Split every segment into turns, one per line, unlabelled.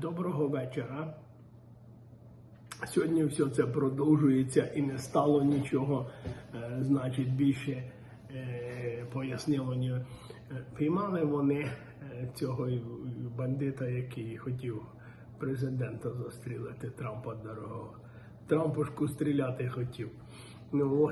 Доброго вечора. Сьогодні все це продовжується і не стало нічого, е, значить, більше е, пояснило. ні. Е, Піймали вони цього бандита, який хотів президента застрілити Трампа дорогого. Трампушку стріляти хотів. Ну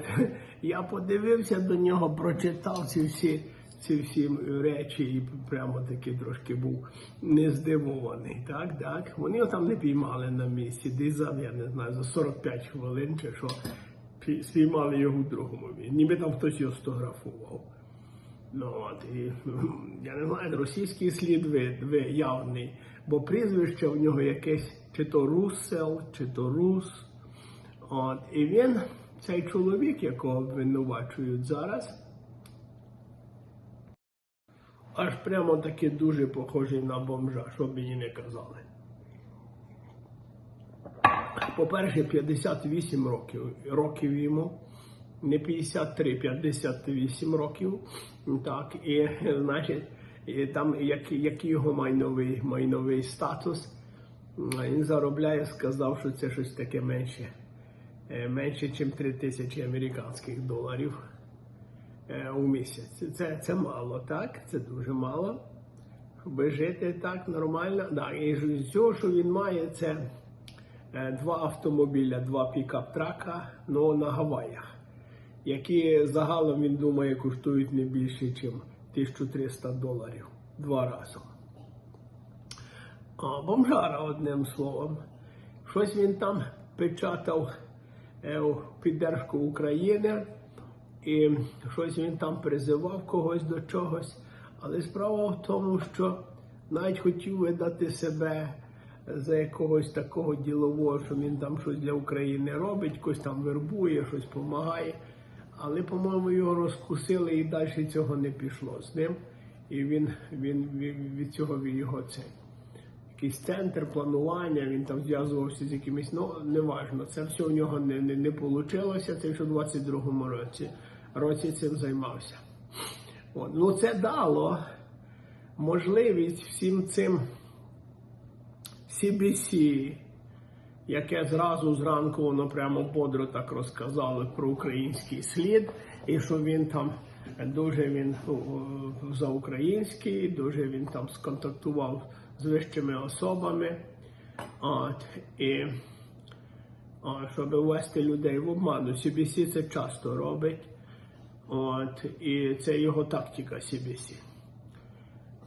я подивився до нього, прочитав ці всі ці всі речі, і прямо таки трошки був не здивований. Так, так. Вони його там не піймали на місці, десь я не знаю, за 45 хвилин чи що спіймали його в другому місці. Ніби там хтось його сфотографував. Ну от і я не знаю, російський слід ви, ви явний, бо прізвище в нього якесь чи то Руссел, чи то Рус. От, і він, цей чоловік, якого обвинувачують зараз, аж прямо таки дуже похожий на бомжа, що б мені не казали. По-перше, 58 років, років йому, не 53, 58 років. Так, і значить, і там як, який його майновий, майновий статус. Він заробляє, сказав, що це щось таке менше, е, менше, ніж 3 тисячі американських доларів у місяць. Це, це мало, так? Це дуже мало. Щоб жити так нормально. Да, і з цього, що він має, це е, два автомобіля, два пікап-трака, ну на Гаваях, які загалом він думає коштують не більше, ніж 1300 доларів два рази. А, бомжара, одним словом. Щось він там печатав е, піддержку України, і щось він там призивав когось до чогось. Але справа в тому, що навіть хотів видати себе за якогось такого ділового, що він там щось для України робить, когось там вербує, щось допомагає. Але, по-моєму, його розкусили і далі цього не пішло з ним. І він, він, він від цього від його цей якийсь центр планування, він там зв'язувався з якимись, ну неважно, це все у нього не, не, не вийшло, це що в 22-му році, році цим займався. От. Ну це дало можливість всім цим CBC, яке зразу зранку воно прямо бодро так розказали про український слід, і що він там дуже він за український, дуже він там сконтактував з вищими особами. От, і щоб ввести людей в обману. CBC це часто робить. От, і це його тактика CBC.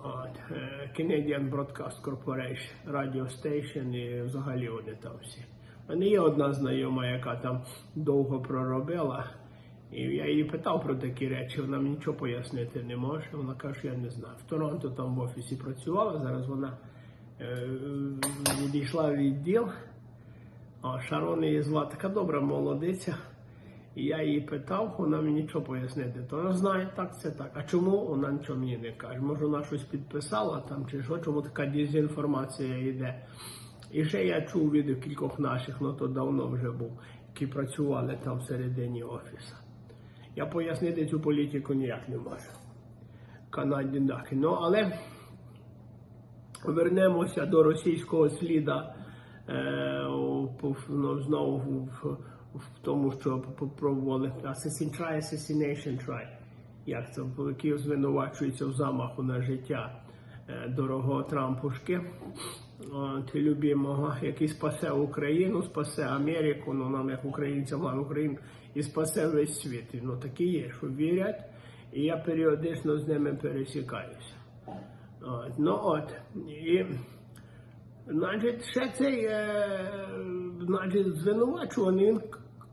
От, е, Canadian Broadcast Corporation, Radio Station і взагалі вони там всі. У мене є одна знайома, яка там довго проробила, і я її питав про такі речі, вона мені нічого пояснити не може. Вона каже, я не знаю. В Торонто там в офісі працювала, зараз вона е, відійшла в відділ. А Шарон її звати така добра молодиця. І я її питав, вона мені нічого пояснити. То вона знає, так це так. А чому вона нічого мені не каже? Може вона щось підписала там чи що, чому така дезінформація йде. І ще я чув від кількох наших, ну то давно вже був, які працювали там всередині офісу. Я пояснити цю політику ніяк не можу. Канаді так. Ну але вернемося до російського сліда е, ну, знову в, в тому, що попробували assassin try, assassination try. Як це які звинувачуються в замаху на життя е, дорогого Трампушки, от, любимого, який спасе Україну, спасе Америку, ну нам як українцям, а Україну, і спасе весь світ. Ну такі є, що вірять, і я періодично з ними пересікаюся. От, ну от, і Значить, ще цей, е, значить, звинувачуваний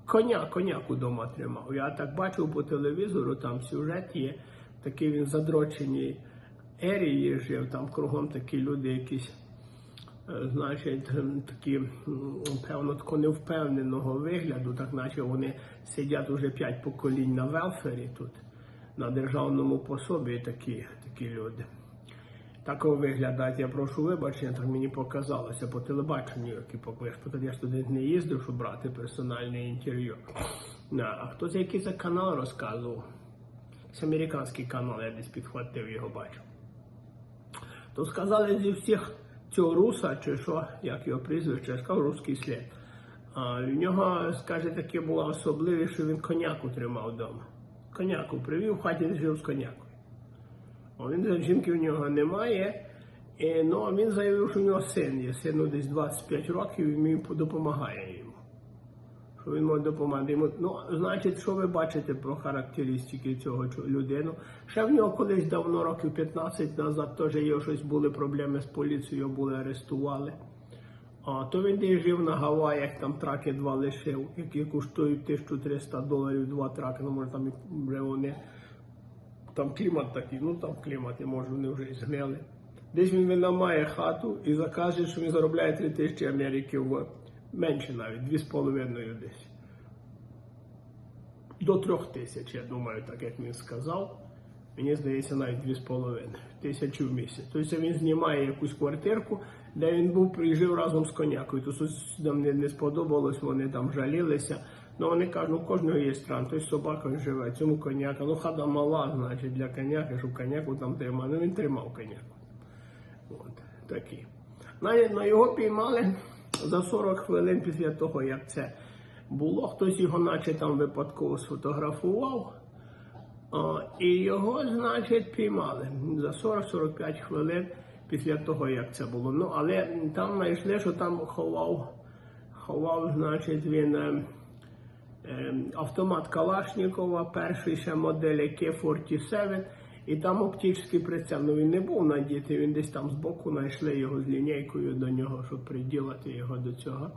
коня, коняку вдома тримав. Я так бачив по телевізору, там сюжет є, такий він задроченій ерії жив, там кругом такі люди якісь, е, значить, такі, певно, тако невпевненого вигляду, так наче вони сидять уже п'ять поколінь на велфері тут, на державному пособі такі, такі люди. Такого виглядають, я прошу вибачення, так мені показалося по телебаченню, які покажеш. Я ж туди не їздив, щоб брати персональне інтерв'ю. А хто це який це канал розказував? Це американський канал, я десь підхватив його бачив. То сказали зі всіх цього руса, чи що, як його прізвище, я сказав русський слід. А в нього, скаже, таке було особливе, що він коняку тримав вдома. Коняку привів, в хаті жив з конякою. А він жінки в нього немає. І, ну, він заявив, що в нього син є. Сину десь 25 років, і він допомагає йому. Що він може допомагати йому. Ну, значить, що ви бачите про характеристики цього людину? Ще в нього колись давно, років 15 назад, теж є щось були проблеми з поліцією, його були арестували. А то він десь жив на Гаваях, там траки два лишив, які коштують 1300 доларів, два траки, ну може там і вони. Там клімат такий, ну там клімат, і може вони вже згнили. Десь він винаймає хату і закаже, що він заробляє 3 тисячі Америки в менше навіть, 2,5 десь. До трьох тисяч, я думаю, так як він сказав. Мені здається, навіть 2,5 тисячі в місяць. Тобто він знімає якусь квартирку, де він був прижив разом з конякою. То сусідам не, не сподобалось, вони там жалілися. Ну вони кажуть, ну у кожного є стран, той з собакою живе, цьому коняка. Ну хата мала, значить, для коняки, щоб коняку там тримав. Ну він тримав коняку. От, такі. На, його піймали за 40 хвилин після того, як це було. Хтось його наче там випадково сфотографував. О, і його, значить, піймали за 40-45 хвилин після того, як це було. Ну, але там знайшли, що там ховав, ховав, значить, він е, автомат Калашникова, перший ще модель AK-47, і там оптичний прицел. Ну він не був надітий, він десь там збоку знайшли його з лінійкою до нього, щоб приділити його до цього.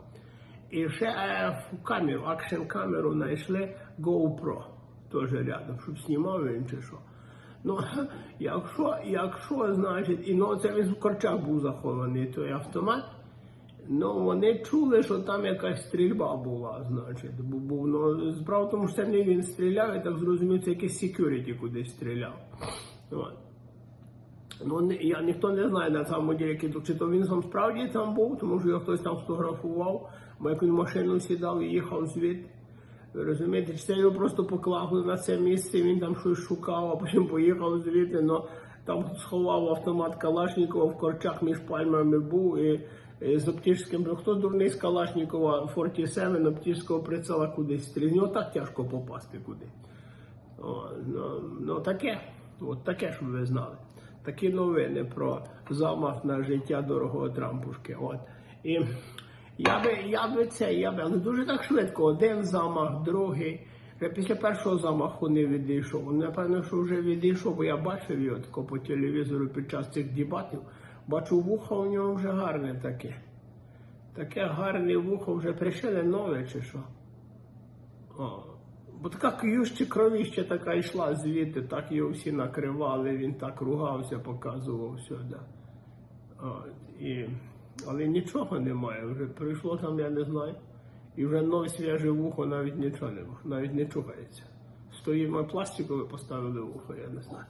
І ще е, камеру, акшн камеру знайшли GoPro теж рядом, щоб знімав він чи що. Ну, якщо, якщо, значить, і ну це він в корчах був захований той автомат, ну вони чули, що там якась стрільба була, значить, бо був. Ну, справа в тому, що це не він стріляв, я так зрозумів, це якийсь security кудись стріляв. Ну, не- я ніхто не знає на самому ділі, чи то він сам справді там був, тому що його хтось там сфотографував, бо як він машину сідав і їхав звідти. Ви розумієте, чи це його просто поклав на це місце, він там щось шукав, а потім поїхав звідти, но там сховав автомат Калашникова в корчах між пальмами був і з оптичним. Ну, Хто дурний з Калашникова 47 оптичного прицела кудись стріляв? Нього так тяжко попасти куди. О, ну, ну таке, от таке, щоб ви знали. Такі новини про замах на життя дорогого Трампушки. От. І я би, я би це, я би, але дуже так швидко. Один замах, другий. Вже після першого замаху не відійшов. Напевно, що вже відійшов, бо я бачив його тако по телевізору під час цих дебатів. Бачу, вухо у нього вже гарне таке. Таке гарне вухо вже пришили нове чи що. О, бо така к'юща кровіща така йшла звідти, так його всі накривали, він так ругався, показував все. Да. І, але нічого немає, вже прийшло там, я не знаю. І вже нове свіже вухо навіть нічого немає, навіть не чухається. Стоїмо пластикове поставили вухо, я не знаю.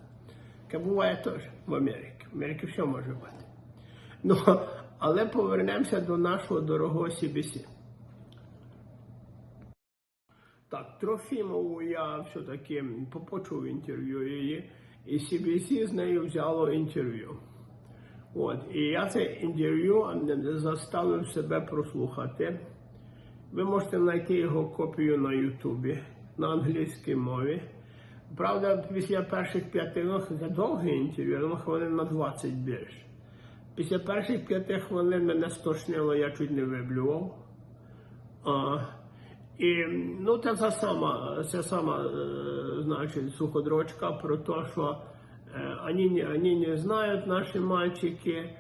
Таке буває теж в Америці. В Америці все може бути. Ну, але повернемося до нашого дорогого CBC. Так, Трофімову я все-таки почув інтерв'ю її, і CBC з нею взяло інтерв'ю. От, і я це інтерв'ю заставив себе прослухати. Ви можете знайти його копію на Ютубі на англійській мові. Правда, після перших п'яти це довге інтерв'ю, ну, хвилин на 20 більше. Після перших п'яти хвилин мене стошнило, я чуть не виблював. А, і ну, це та сама, це сама, е, значить, суходрочка про те, що е, они, не, они не знают, наши мальчики,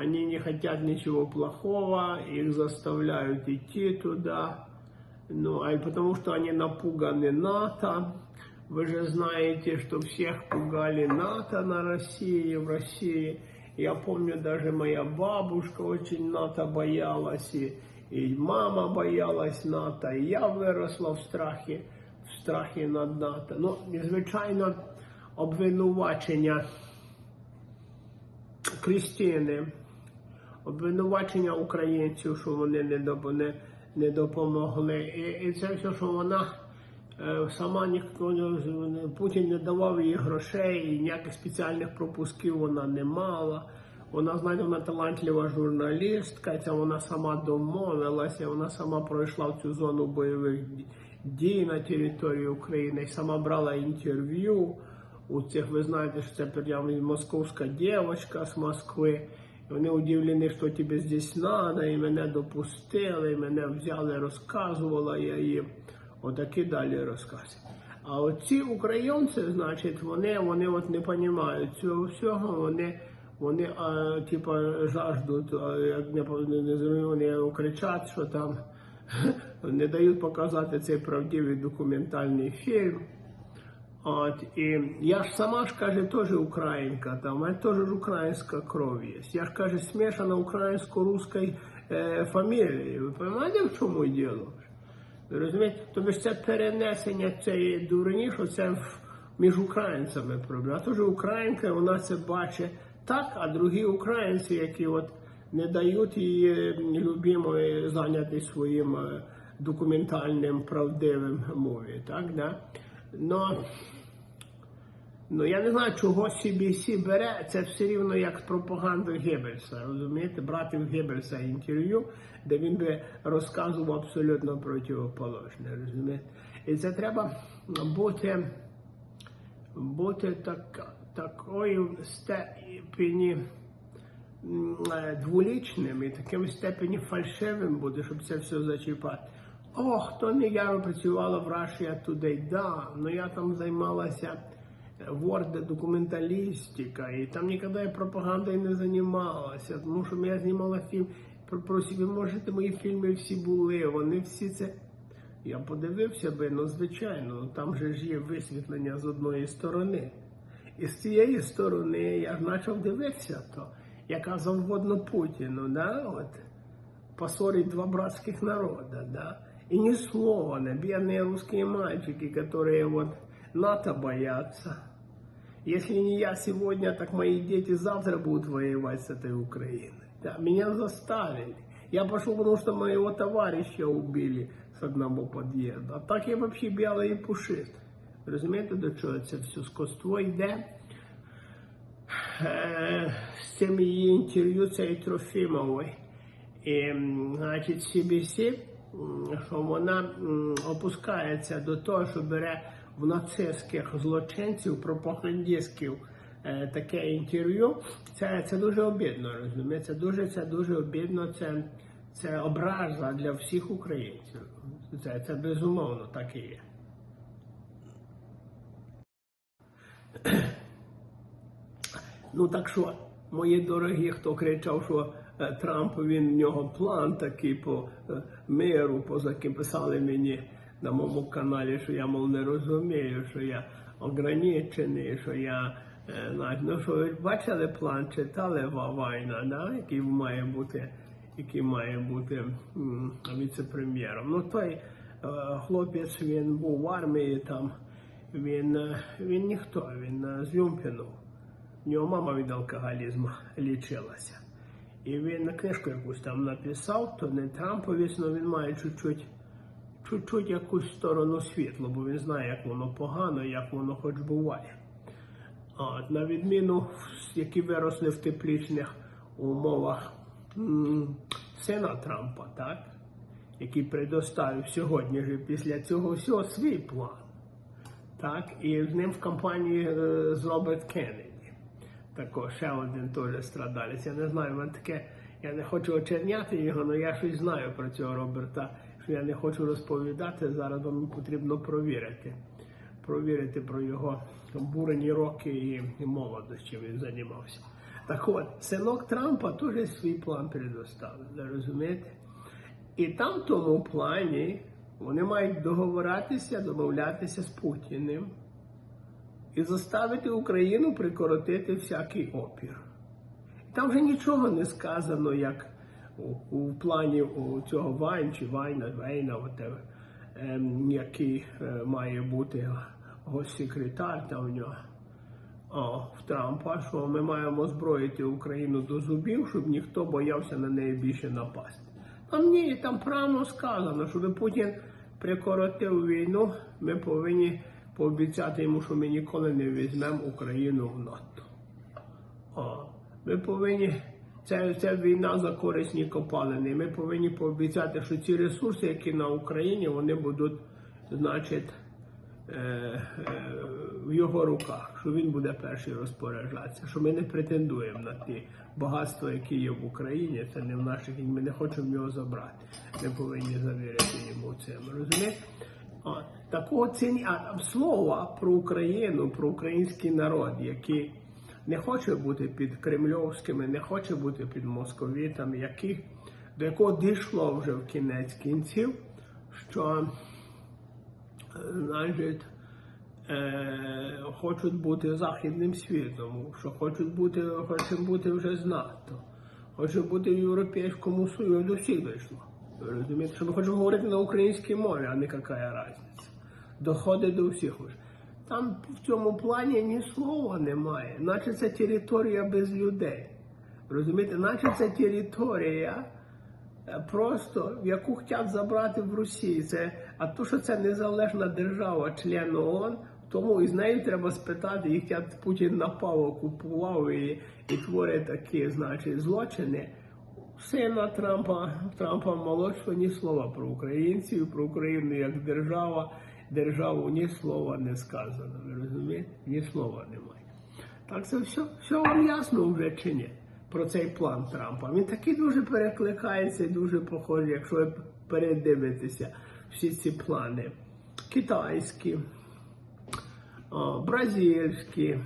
они не хотят ничего плохого, их заставляют идти туда. Ну, а потому что они напуганы НАТО. Вы же знаете, что всех пугали НАТО на России, в России. Я помню, даже моя бабушка очень НАТО боялась, и, и мама боялась НАТО, и я виросла в страхі, в страхі над НАТО. Ну, і, звичайно, обвинувачення Крістіни, обвинувачення українців, що вони не, не, не допомогли. І, і це все, що вона сама ніхто Путін не давав їй грошей, і ніяких спеціальних пропусків вона не мала. Вона, знаєте, вона талантлива журналістка, ця вона сама домовилася, вона сама пройшла в цю зону бойових дій на території України, сама брала інтерв'ю у цих, ви знаєте, що це прямо московська дівчинка з Москви. Вони удивлені, що тобі здесь надо, і мене допустили, і мене взяли, розказувала я їм. Отакі далі розкази. А оці українці, значить, вони, вони от не розуміють цього всього, вони, вони а, типа жаждуть, як не, не, зрозуміло, вони кричать, що там не дають показати цей правдивий документальний фільм. От, і я ж сама ж каже, теж українка, там, мене теж українська кров є. Я ж каже, смішана українсько-русською е, фамілією. Ви розумієте, в чому діло? Розумієте? Тобто ж це перенесення цієї дурні, що це між українцями проблема. А теж українка, вона це бачить так, а другі українці, які от не дають її любимої зайняти своїм е, документальним правдивим мові. Так, да? Но, ну я не знаю, чого CBC бере, це все рівно як з пропагандою Геббельса, розумієте? Брати в Геббельса інтерв'ю, де він би розказував абсолютно противоположне, розумієте? І це треба бути, бути так, такою степені е, дволічним і таким степені фальшивим буде, щоб це все зачіпати. О, хто не я працювала в Russia Today, да, ну я там займалася Word документалістика, і там ніколи я пропагандою не займалася, тому що я знімала фільм про, про ви можете, мої фільми всі були, вони всі це. Я подивився би, ну звичайно, ну, там же ж є висвітлення з одної сторони. І з цієї сторони я почав дивитися, то яка завгодно Путіну, да, от, поссорить два братских народа, да, и ни слова, на бедные русские мальчики, которые вот НАТО боятся. Если не я сегодня, так мои дети завтра будут воевать с этой Украиной. Да, меня заставили. Я пошел, потому что моего товарища убили с одного подъезда. А так я вообще белый и пушистый. Розумієте, до чого це все скотство йде? Е, з цим її інтерв'ю цієї Трофімової. І, м, значить, CBC, м, що вона м, опускається до того, що бере в нацистських злочинців, пропагандистів е, таке інтерв'ю, це, це дуже обідно, розумієте? Це дуже, це дуже обідно, це, це образа для всіх українців. Це, це безумовно так і є. Ну так що, мої дорогі, хто кричав, що е, Трамп він в нього план такий по е, миру, поза яким писали мені на моєму каналі, що я мов не розумію, що я ограничений, що я е, ну що ви бачили план, читали Ва- Вайна, да? який має бути, який має бути віце-прем'єром. Ну той е, хлопець він був в армії там. Він, е, він ніхто, він е, з Юмпіну. У нього мама від алкоголізму лічилася. І він книжку якусь там написав, то не Трампові, але він має чуть-чуть, чуть-чуть якусь сторону світлу, бо він знає, як воно погано, як воно хоч буває. От, на відміну, які виросли в теплічних умовах сина Трампа, так? який предоставив сьогодні ж після цього всього свій план. Так, і з ним в компанії е, з Роберт Кеннеді. Також ще один теж страдалець. Я не знаю, в мене таке, я не хочу очерняти його, але я щось знаю про цього Роберта, що я не хочу розповідати. Зараз вам потрібно провірити. Провірити про його бурені роки і, і молодость, чим він займався. Так от, синок Трампа теж свій план предоставив, розумієте? І там в тому плані вони мають договоратися, домовлятися з Путіним і заставити Україну прикоротити всякий опір. Там вже нічого не сказано, як у, у плані цього Вайн чи Вайна, Вейна, ем, який е, має бути госсекретар там в нього. О, в Трампа, що ми маємо озброїти Україну до зубів, щоб ніхто боявся на неї більше напасти. Там ні, там прямо сказано, щоб Путін прикоротив війну, ми повинні пообіцяти йому, що ми ніколи не візьмемо Україну в НАТО. О, Ми повинні. Це, це війна за корисні копалини. Ми повинні пообіцяти, що ці ресурси, які на Україні, вони будуть, значить, е, е, в його руках, що він буде перший розпоряджатися, що ми не претендуємо на ті багатства, які є в Україні, це не в наших, ми не хочемо його забрати. Ми повинні завірити йому цим. Розумієте? Такого ціні слова про Україну, про український народ, який не хоче бути під кремльовськими, не хоче бути під московітами, які, до якого дійшло вже в кінець кінців, що е, значить, е, хочуть бути західним світом, що хочуть бути, хочуть бути вже з НАТО, хочуть бути в Європейському Союзі, до всіх дійшло. Розумієте, що ми хочемо говорити на українській мові, а не яка різниця. Доходить до всіх уже. Там в цьому плані ні слова немає, наче це територія без людей. Розумієте, наче це територія е, просто, яку хочуть забрати в Росії. Це, а то, що це незалежна держава, член ООН, тому і з нею треба спитати, їх Путін напав, окупував і, і творить такі, значить, злочини. Сина Трампа, Трампа молодшого ні слова про українців, про Україну як держава, державу ні слова не сказано. Ви розумієте? Ні слова немає. Так це все, все вам ясно вже чи ні? Про цей план Трампа. Він такий дуже перекликається і дуже похожий, якщо ви передивитеся всі ці плани. Китайські, бразильські.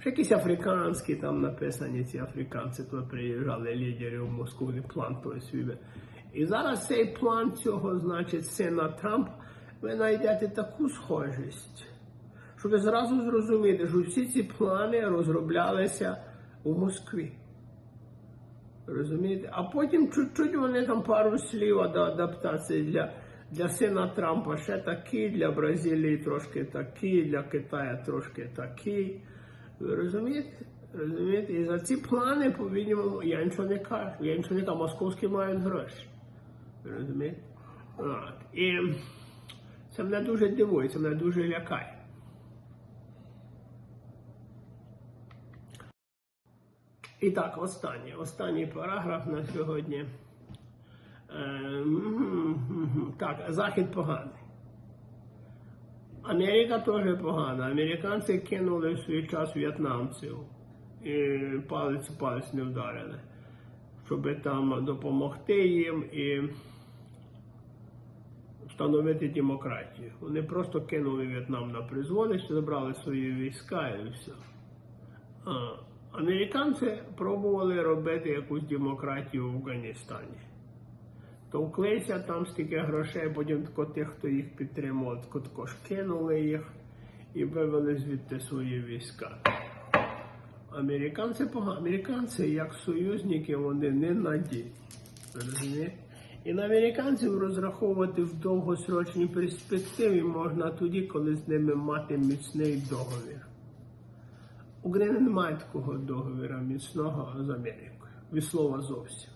Ще якісь африканські там написані ці африканці, то приїжджали лідери в Москву, план той свій. І зараз цей план цього, значить, сина Трампа, ви знайдете таку схожість, що ви зразу зрозумієте, що всі ці плани розроблялися у Москві. Розумієте? А потім чуть-чуть вони там пару слів до адаптації для, для сина Трампа ще такі, для Бразилії трошки такі, для Китаю трошки такі. Ви розумієте? Розумієте? І за ці плани, по-відомому, я нічого не кажу. Я нічого не кажу, московські мають гроші. Ви розумієте? От. І це мене дуже дивує, це мене дуже лякає. І так, останній, останній параграф на сьогодні. Е, Так, Захід поганий. Америка теж погана. Американці кинули в свій час в'єтнамців і палець палець не вдарили, щоб там допомогти їм і встановити демократію. Вони просто кинули В'єтнам на призволяще, забрали свої війська і все. А, Американці пробували робити якусь демократію в Афганістані. Товклися там стільки грошей, потім тих, хто їх підтримував, тако також кинули їх і вивели звідти свої війська. Американці. Американці як союзники, вони не надійні. І на американців розраховувати в довгосрочній перспективі можна тоді, коли з ними мати міцний договір. Україна не має такого договіру міцного з Америкою. Від слова зовсім.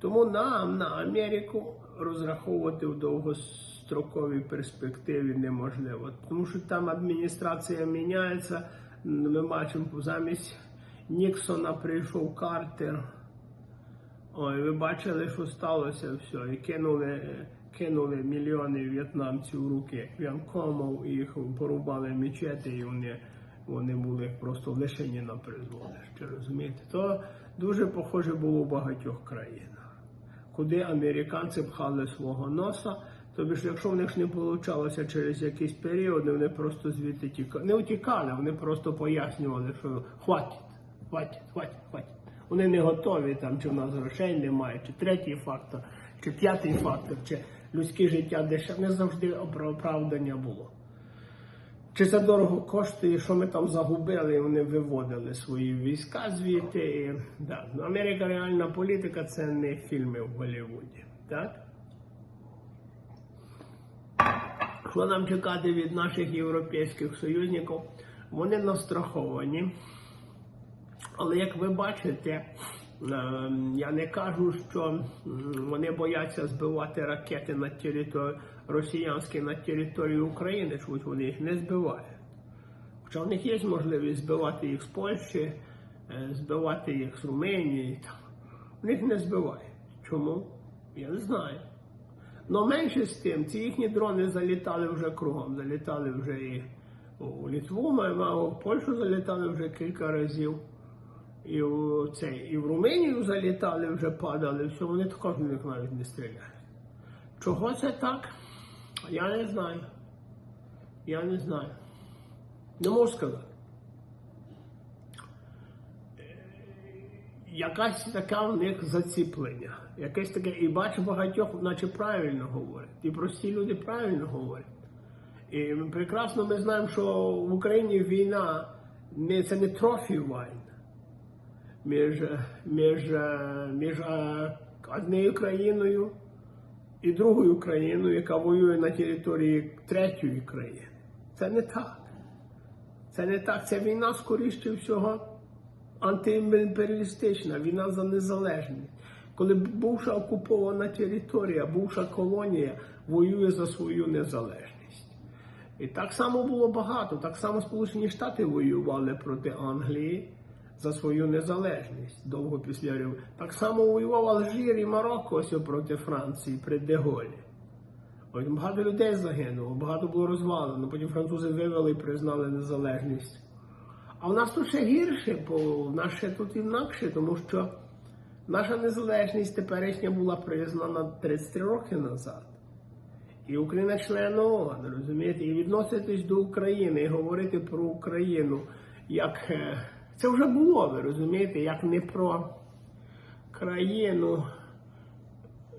Тому нам на Америку розраховувати в довгостроковій перспективі неможливо. Тому що там адміністрація міняється. Ми бачимо замість Ніксона прийшов Картер. Ой, ви бачили, що сталося все. І кинули, кинули мільйони в'єтнамців в руки в'янкомов, їх порубали мечети, і вони, вони були просто лишені на призволяще. Розумієте? То дуже похоже було в багатьох країнах, куди американці пхали свого носа. Тобі ж, якщо в них не вийшло через якийсь період, вони просто звідти тікали. Не утікали, вони просто пояснювали, що хватить, хватить, хватить, хватить. Вони не готові там, чи в нас грошей немає, чи третій фактор, чи п'ятий фактор, чи людське життя дешеве. Не завжди оправдання було. Чи це дорого коштує, що ми там загубили, і вони виводили свої війська звідти. І, да. Ну, Америка реальна політика це не фільми в Голлівуді. Так? Що нам чекати від наших європейських союзників? Вони настраховані. Але як ви бачите, е, я не кажу, що вони бояться збивати ракети на територію росіянські на територію України, чомусь вони їх не збивають. Хоча в них є можливість збивати їх з Польщі, е, збивати їх з Румунії. Там. В них не збивають. Чому? Я не знаю. Но менше з тим, ці їхні дрони залітали вже кругом, залітали вже і у Літву, маємо, в Польщу залітали вже кілька разів. І в, цей, і в Румунію залітали, вже падали, все, вони також на них навіть не стріляють. Чого це так? Я не знаю. Я не знаю. Не можу сказати. якась така в них заціплення. Якесь таке, і бачу багатьох, наче правильно говорять. І прості люди правильно говорять. І прекрасно ми знаємо, що в Україні війна не, це не трофі війн між, між, між е, однією країною і другою країною, яка воює на території третьої країни. Це не так. Це не так. Це війна, скоріше всього, антиімперіалістична, війна за незалежність. Коли бувша окупована територія, бувша колонія воює за свою незалежність. І так само було багато. Так само Сполучені Штати воювали проти Англії за свою незалежність довго після революції. Так само воював Алжир і Марокко ось проти Франції при Деголі. Ось багато людей загинуло, багато було розвалено. Потім французи вивели і признали незалежність. А в нас тут ще гірше, бо в нас ще тут інакше, тому що наша незалежність теперішня була признана 33 роки назад. І Україна член ООН, розумієте, і відноситись до України і говорити про Україну, як е, це вже було, ви розумієте, як не про країну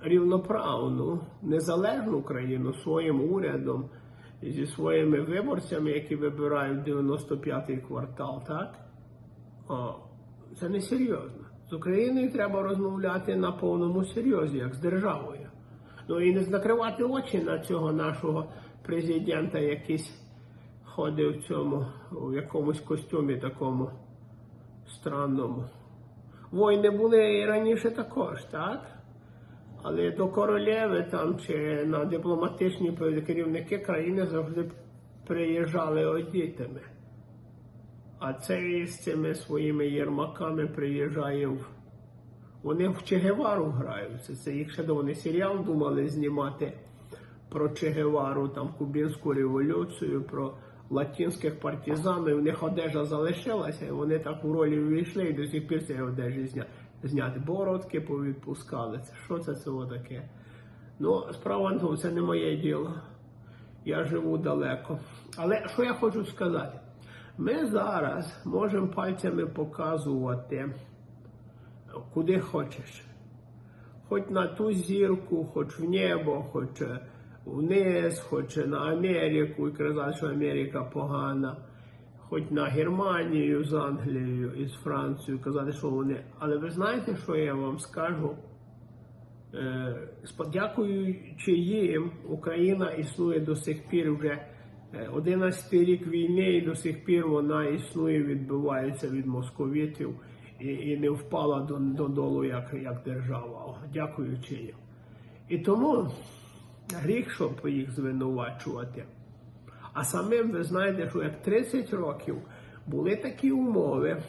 рівноправну, незалежну країну своїм урядом зі своїми виборцями, які вибирають 95-й квартал, так? О, це не серйозно. З Україною треба розмовляти на повному серйозі, як з державою. Ну і не закривати очі на цього нашого президента, якийсь ходив в цьому, у якомусь костюмі такому странному. Війни були і раніше також, так? Але до королеви там чи на дипломатичні керівники країни завжди приїжджали одітими. А цей з цими своїми єрмаками приїжджає в. Вони в Чегевару граються. Це їх ще до вони серіал думали знімати про Чегевару, там Кубінську революцію, про латинських партизанів. У них одежа залишилася, і вони так у ролі увійшли і до сих пір цієї одежі зняти зняти бородки, повідпускали. Це що це це таке? Ну, справа це не моє діло. Я живу далеко. Але що я хочу сказати? Ми зараз можемо пальцями показувати, куди хочеш. Хоч на ту зірку, хоч в небо, хоч вниз, хоч на Америку і казати, що Америка погана хоч на Германію з Англією і з Францією, казати, що вони. Але ви знаєте, що я вам скажу? Е, Дякуючи їм, Україна існує до сих пір вже 11 рік війни, і до сих пір вона існує, відбивається від московітів і і не впала додолу як як держава. Дякуючи їм. І тому гріх, щоб їх звинувачувати. А самим ви знаєте, що як 30 років були такі умови,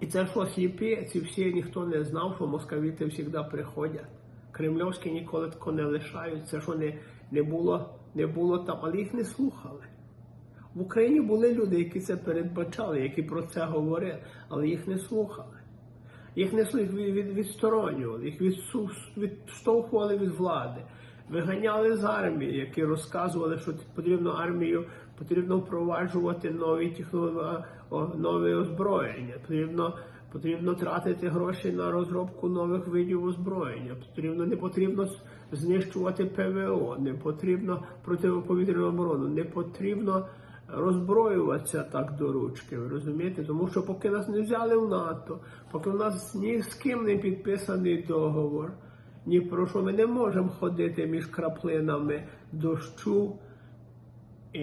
і це що сліпі, ці всі ніхто не знав, що московіти завжди приходять. Кремльовські ніколи тако не лишають. Це що не не, було не було там, але їх не слухали. В Україні були люди, які це передбачали, які про це говорили, але їх не слухали. Їх не слухали, від, від, відсторонювали, їх відштовхували від влади виганяли з армії, які розказували, що потрібно армію, потрібно впроваджувати нові технології, нове озброєння. Потрібно потрібно тратити гроші на розробку нових видів озброєння. Потрібно не потрібно знищувати ПВО, не потрібно протиповітряну оборону, не потрібно. Роззброюватися так до ручки, ви розумієте? Тому що поки нас не взяли в НАТО, поки у нас ні з ким не підписаний договор, ні про що ми не можемо ходити між краплинами дощу і,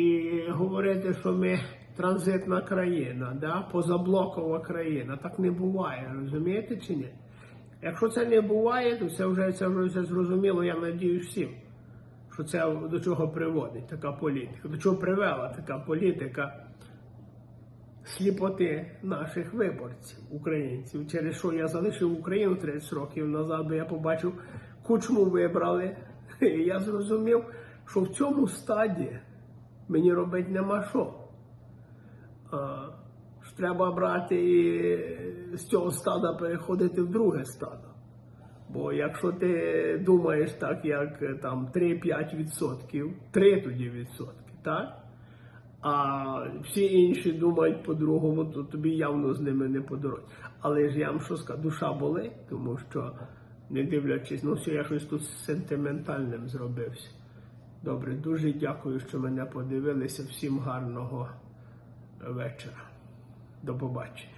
і говорити, що ми транзитна країна, да? позаблокова країна. Так не буває, розумієте чи ні? Якщо це не буває, то це вже це вже зрозуміло, я надію всім, що це до чого приводить така політика, до чого привела така політика сліпоти наших виборців, українців, через що я залишив Україну 30 років назад, бо я побачив, кучму вибрали. І я зрозумів, що в цьому стаді мені робити нема що. А, що треба брати і з цього стада переходити в друге стадо. Бо якщо ти думаєш так, як е, там 3-5 відсотків, 3 тоді відсотки, так? А всі інші думають по-другому, то тобі явно з ними не по дорозі. Але ж я вам що скажу, душа болить, тому що, не дивлячись, ну все, я щось тут сентиментальним зробився. Добре, дуже дякую, що мене подивилися. Всім гарного вечора. До побачення.